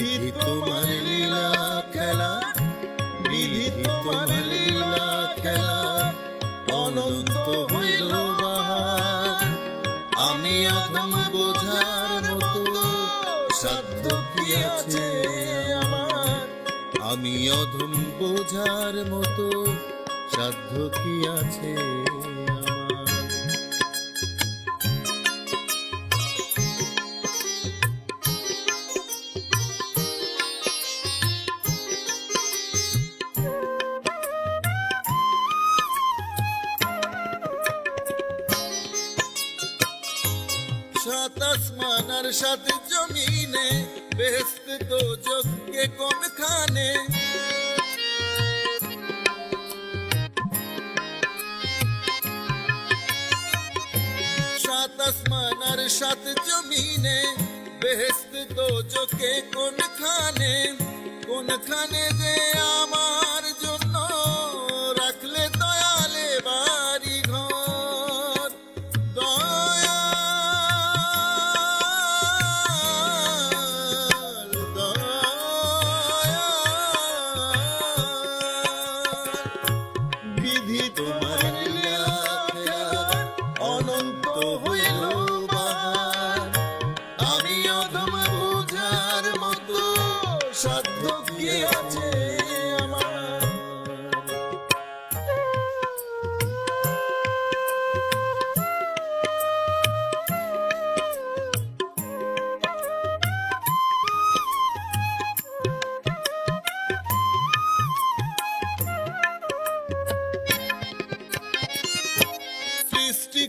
বিধি মানে লীলা খেলা বিধি তোমার মানে লীলা খেলা, অনন্ত হইল আমি আদম বোঝার মতো সাধ্য কি আছে আমার? আমি অধম বোঝার মতো সাধ্য কি আছে সাত আসমান আর সাত জমিনে বেহেস্ত তো যোগ্যে কোনখানে? সাত আসমান আর সাত জমিনে বেহেস্ত তো যোগ্যে কোনখানে? কোনখানে যে আমার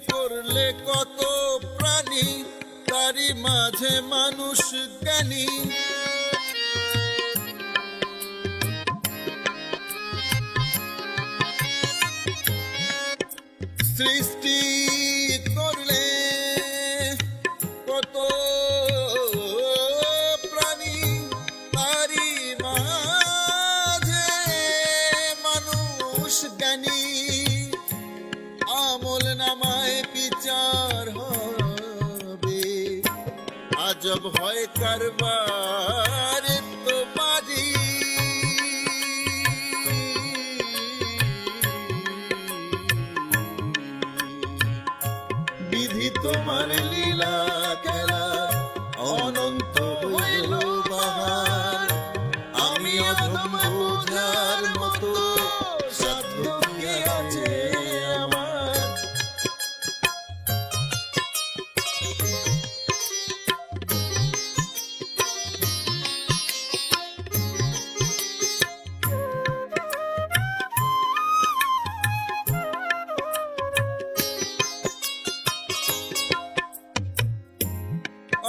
করলে কত প্রাণী তারই মাঝে মানুষ জ্ঞানী। সৃষ্টি করলে কত প্রাণী তারই মাঝে মানুষ জ্ঞানী। আমল নামায় বিচার হবে। আজব হয় কারবার তোমার লীলা খেলা অনন্ত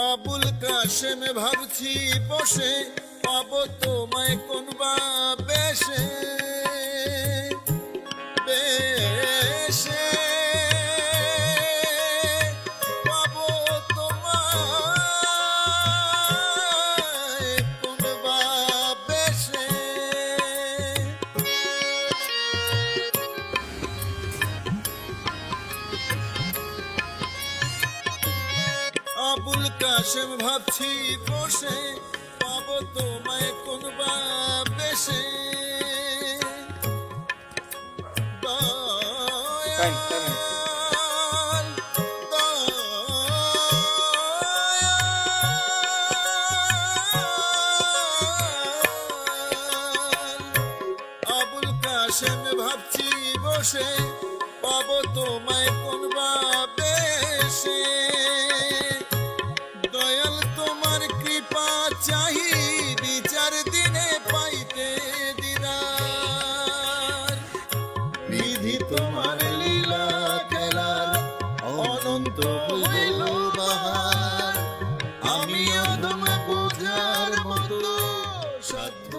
আবুল কাশেম ভাবছি বসে পাবো তোমায় কোন বা বেশে। বেশে। আবুল কাশেম ভাবছি বসে পাবো তোমায় কোন বেশে। আবুল কাশেম ভাবছি বসে পাবো তোমায় কোন বেশে হইল বাহার আমিও তোমায় বোঝার মতো সাধ্য